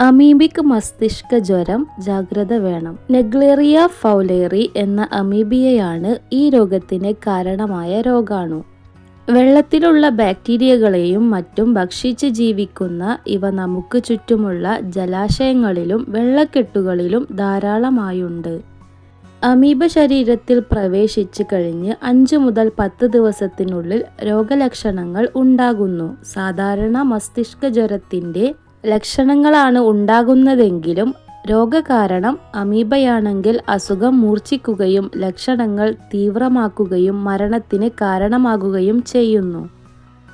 Amoebic മസ്തിഷ്ക ജ്വരം ജാഗ്രത വേണം. നെഗ്ലേറിയ ഫൗലേറി എന്ന അമീബിയയാണ് ഈ രോഗത്തിന് കാരണമായ രോഗാണു. വെള്ളത്തിലുള്ള ബാക്ടീരിയകളെയും മറ്റും ഭക്ഷിച്ച് ജീവിക്കുന്ന ഇവ നമുക്ക് ചുറ്റുമുള്ള ജലാശയങ്ങളിലും വെള്ളക്കെട്ടുകളിലും ധാരാളമായുണ്ട്. അമീബ ശരീരത്തിൽ പ്രവേശിച്ച് കഴിഞ്ഞ് അഞ്ച് മുതൽ പത്ത് ദിവസത്തിനുള്ളിൽ രോഗലക്ഷണങ്ങൾ ഉണ്ടാകുന്നു. സാധാരണ മസ്തിഷ്ക ജ്വരത്തിന്റെ ലക്ഷണങ്ങളാണ് ഉണ്ടാകുന്നതെങ്കിലും രോഗകാരണം അമീബയാണെങ്കിൽ അസുഖം മൂർച്ഛിക്കുകയും ലക്ഷണങ്ങൾ തീവ്രമാക്കുകയും മരണത്തിന് കാരണമാകുകയും ചെയ്യുന്നു.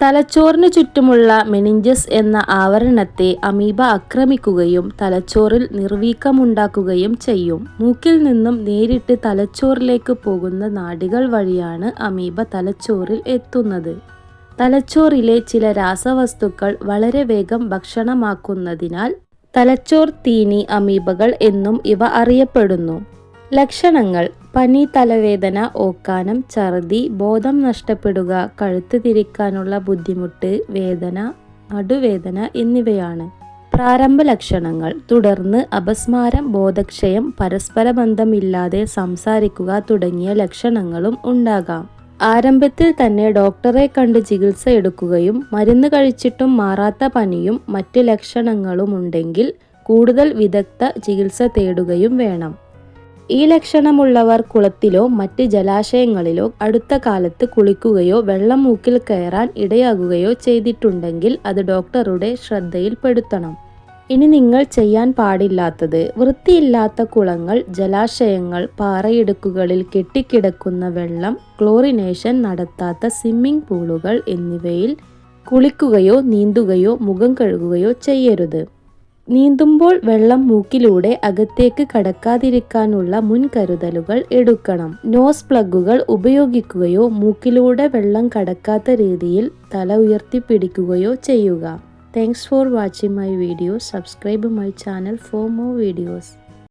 തലച്ചോറിന് ചുറ്റുമുള്ള മെനിഞ്ചസ് എന്ന ആവരണത്തെ അമീബ ആക്രമിക്കുകയും തലച്ചോറിൽ നിർവീക്കമുണ്ടാക്കുകയും ചെയ്യും. മൂക്കിൽ നിന്നും നേരിട്ട് തലച്ചോറിലേക്ക് പോകുന്ന നാടികൾ വഴിയാണ് അമീബ തലച്ചോറിൽ എത്തുന്നത്. തലച്ചോറിലെ ചില രാസവസ്തുക്കൾ വളരെ വേഗം ഭക്ഷണമാക്കുന്നതിനാൽ തലച്ചോർ തീനി അമീബകൾ എന്നും ഇവ അറിയപ്പെടുന്നു. ലക്ഷണങ്ങൾ പനി തലവേദന ഓക്കാനം ഛർദി ബോധം നഷ്ടപ്പെടുക കഴുത്ത് തിരിക്കാനുള്ള ബുദ്ധിമുട്ട് വേദന നടുവേദന എന്നിവയാണ്. പ്രാരംഭ ലക്ഷണങ്ങൾ തുടർന്ന് അപസ്മാരം ബോധക്ഷയം പരസ്പര ബന്ധമില്ലാതെ സംസാരിക്കുക തുടങ്ങിയ ലക്ഷണങ്ങളും ഉണ്ടാകാം. ആരംഭത്തിൽ തന്നെ ഡോക്ടറെ കണ്ട് ചികിത്സ എടുക്കുകയും മരുന്ന് കഴിച്ചിട്ടും മാറാത്ത പനിയും മറ്റ് ലക്ഷണങ്ങളും ഉണ്ടെങ്കിൽ കൂടുതൽ വിദഗ്ധ ചികിത്സ തേടുകയും വേണം. ഈ ലക്ഷണമുള്ളവർ കുളത്തിലോ മറ്റ് ജലാശയങ്ങളിലോ അടുത്ത കാലത്ത് കുളിക്കുകയോ വെള്ളം മൂക്കിൽ കയറാൻ ഇടയാകുകയോ ചെയ്തിട്ടുണ്ടെങ്കിൽ അത് ഡോക്ടറുടെ ശ്രദ്ധയിൽപ്പെടുത്തണം. ഇനി നിങ്ങൾ ചെയ്യാൻ പാടില്ലാത്തത് വൃത്തിയില്ലാത്ത കുളങ്ങൾ ജലാശയങ്ങൾ പാറയിടുക്കുകളിൽ കെട്ടിക്കിടക്കുന്ന വെള്ളം ക്ലോറിനേഷൻ നടത്താത്ത സ്വിമ്മിംഗ് പൂളുകൾ എന്നിവയിൽ കുളിക്കുകയോ നീന്തുകയോ മുഖം കഴുകുകയോ ചെയ്യരുത്. നീന്തുമ്പോൾ വെള്ളം മൂക്കിലൂടെ അകത്തേക്ക് കടക്കാതിരിക്കാനുള്ള മുൻകരുതലുകൾ എടുക്കണം. നോസ് പ്ലഗുകൾ ഉപയോഗിക്കുകയോ മൂക്കിലൂടെ വെള്ളം കടക്കാത്ത രീതിയിൽ തല ഉയർത്തിപ്പിടിക്കുകയോ ചെയ്യുക. Thanks for watching my video. Subscribe my channel for more videos.